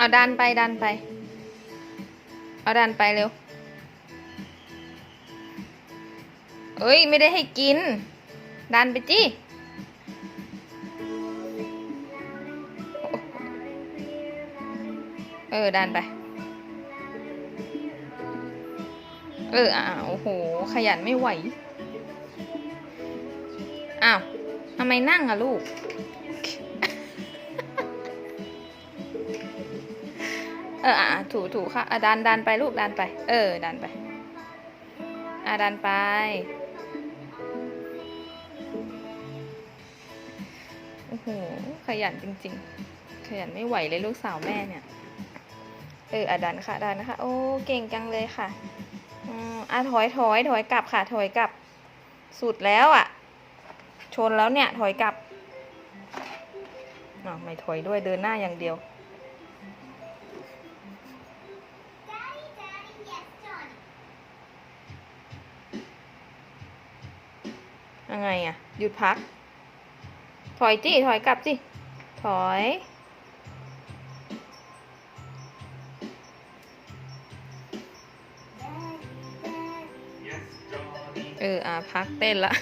เอาดันไปดันไป เอาดันไปเร็ว เอ้ย ไม่ได้ให้กิน ดันไปจี้เออดันไป เอออ่าโอ้โห ขยันไม่ไหว อ้าวทำไมนั่งอะลูก เอออะถูถูค่ะอะดันดันไปลูกดันไป เออ ดันไป อะดันไป โอ้โห ขยันจริง ๆ ขยันไม่ไหวเลยลูกสาวแม่เนี่ย เอออะดันค่ะ ดันนะคะ โอ้ เก่งจังเลยค่ะ อืมอะถอยถอยถอยกลับค่ะ ถอยกลับ สุดแล้วอะ ชนแล้วเนี่ย ถอยกลับอ๋อไม่ถอยด้วย เดินหน้าอย่างเดียว ยังไงอะหยุดพัก ถอยจี้ถอยกลับจิถอย เออ อะ พักเต้นละ